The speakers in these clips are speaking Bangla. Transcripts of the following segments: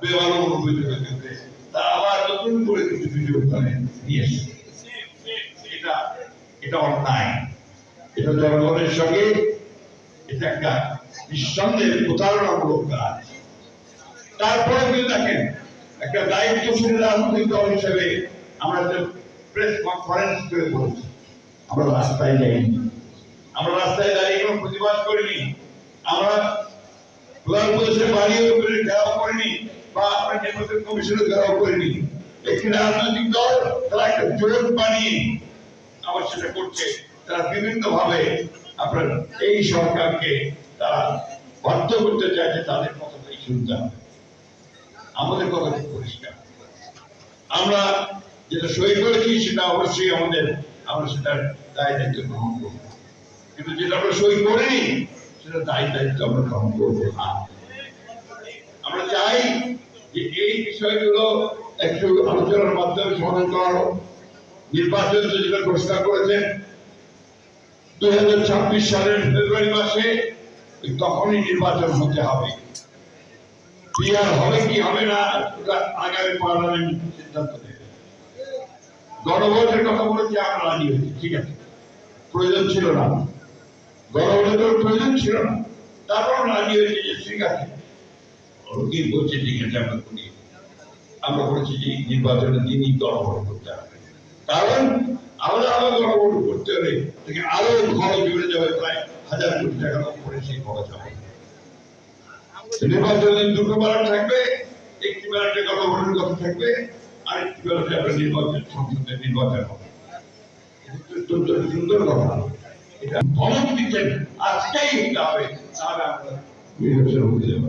বেমানো অনুভূতি হয়েছে। তা আবার নতুন করে কিছু কিছু ওখানে নিয়ে এসেছে। এটা এটা অন্যায় এটা জনগণের সঙ্গে এটা একটা নিঃসন্দেহে প্রতারণামূলক কাজ। তারপরে কিন্তু দেখেন একটা দায়িত্বশীল রাজনৈতিক দল হিসেবে আমরা যে প্রেস কনফারেন্স করে বলেছি। আমরা রাস্তায় যাইনি। আমরা রাস্তায় দাঁড়িয়ে কোনো প্রতিবাদ করিনি। আমরা প্রধান উপদেশের বাড়িও করে ঘেরাও করিনি। বা আমরা নির্বাচন কমিশনে ঘেরাও করিনি। একটি রাজনৈতিক দল, তারা একটা জোট বানিয়ে আবার সেটা করছে। তারা বিভিন্ন ভাবে আপনার এই সরকারকে তারা বাধ্য করতে চাইছে তাদের কথাটাই শুনতে হবে। আমাদের কথা খুব পরিষ্কার। আমরা যেটা সই করেছি, সেটা অবশ্যই আমাদের, আমরা সেটার দায় দায়িত্ব গ্রহণ করব। কিন্তু যেটা আমরা সই করিনি সেটা দায় দায়িত্ব আমরা গ্রহণ করব না আমরা চাই যে এই বিষয়গুলো একটু আলোচনার মাধ্যমে সমাধান করা হোক। নির্বাচন তো যেটা ঘোষণা করেছেন দুই হাজার ছাব্বিশ সালের ফেব্রুয়ারি মাসে তখনই নির্বাচন হতে হবে। বিহার হবে কি হবে না ওটা আগামী পার্লামেন্ট সিদ্ধান্ত নেবে। গণভোটের কথা বলেছি আমরা রাজি হয়েছি? ঠিক আছে। প্রয়োজন ছিল না। গণভোটের প্রয়োজন ছিল না। তারপর রাজি হয়েছি যে ঠিক আছে। কি বলছে ঠিক আছে, আমরা করি আমরা বলেছি যে নির্বাচনের দিনই গণভোট করতে হবে। কারণ আমরা আরও গণভোট করতে হলে থেকে আরও খরচ বেড়ে যাবে প্রায় হাজার কোটি টাকার উপরে সেই খরচ হবে নির্বাচনের দুটো ব্যালট থাকবে একটি ব্যালটে গণভোটের কথা থাকবে আর একটি ব্যালটে আপনার নির্বাচন সংসদে নির্বাচন হবে। অত্যন্ত সুন্দর কথা। এটা ধমক দিচ্ছেন আজকেই হতে হবে। তাহলে আমরা নির্বাচন হতে যাব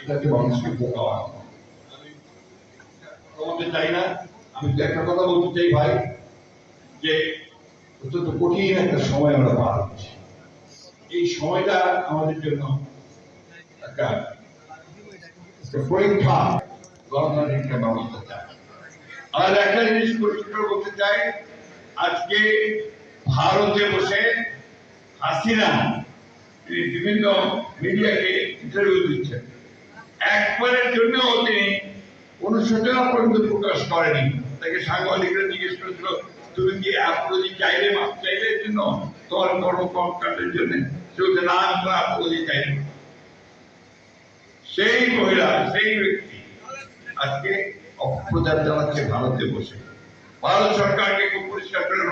এটাকে মানুষকে বোকা বানানো। আমি তোমাদের চাই না। আমি একটা কথা বলতে চাই ভাই, যে অত্যন্ত কঠিন একটা সময় আমরা পার করছি এই সময়টা আমাদের জন্য একটা পরীক্ষা ব্যবস্থা চাই। আর একটা জিনিস পরিষ্কার বলতে চাই, আজকে ভারতে বসে হাসিনা তিনি বিভিন্ন মিডিয়াকে ইন্টারভিউ দিচ্ছেন। একবারের জন্য তিনি অনুশোচনা পর্যন্ত প্রকাশ করেনি। তাকে সাংবাদিকরা জিজ্ঞেস করেছিল, তুমি কি আপলোজি চাইলে মাপ চাইলে জন্য তোমার কর্মকর্তাদের জন্য? সে না আমরা আপলোজি চাইলে সেই মহিলা, সেই ব্যক্তি আজকে অপপ্রচার চালাচ্ছে ভারতে বসে। ভারত সরকারকে খুব পরিষ্কার করে